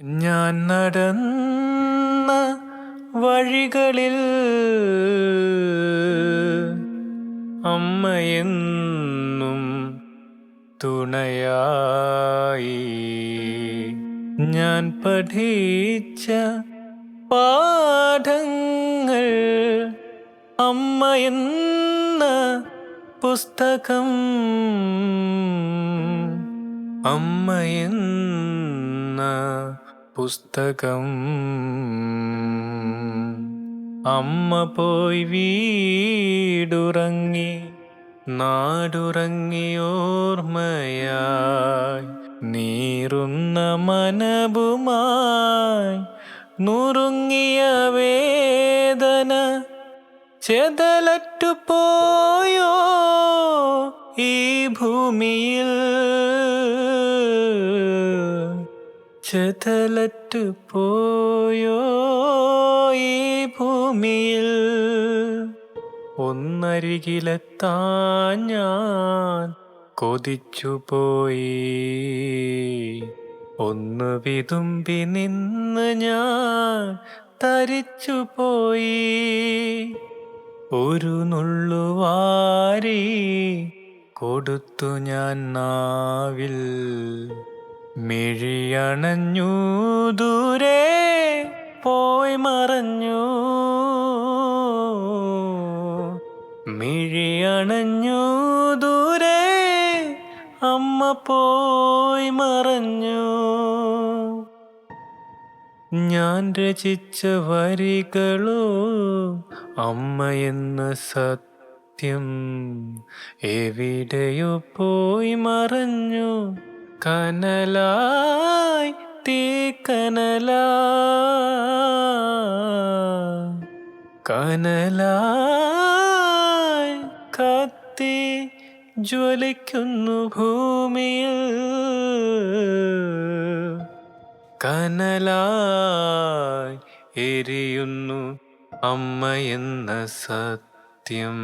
ഞാൻ നടന്ന വഴികളിൽ അമ്മയെന്നും തുണയായി. ഞാൻ പഠിച്ച പാഠങ്ങൾ അമ്മയെന്ന പുസ്തകം അമ്മയെന്ന പുസ്തകം. അമ്മ പോയി വീടുറങ്ങി നാടുറങ്ങിയോർമ്മയായി നീറുന്ന മനവുമായി നുറുങ്ങിയ വേദന ചെതലറ്റുപോയോ ഈ ഭൂമിയിൽ? ചെതലറ്റു പോയോ ഈ ഭൂമിയിൽ? ഒന്നരികിലെത്താൻ ഞാൻ കൊതിച്ചുപോയി ഒന്ന് വിതുമ്പി നിന്ന് ഞാൻ തരിച്ചു പോയി. ഒരു നുള്ളുവാരി കൊടുത്തു ഞാൻ നാവിൽ. മിഴിയണഞ്ഞു ദൂരെ പോയി മറഞ്ഞു. മിഴിയണഞ്ഞു ദൂരെ അമ്മ പോയി മറഞ്ഞു. ഞാൻ രചിച്ച വരികളോ അമ്മ എന്ന സത്യം എവിടെയോ പോയി മറഞ്ഞു. കനലായി തീക്കനലാ കനലായി കത്തി ജ്വലിക്കുന്നു ഭൂമിയിൽ. കനലായി എരിയുന്നു അമ്മയെന്ന സത്യം.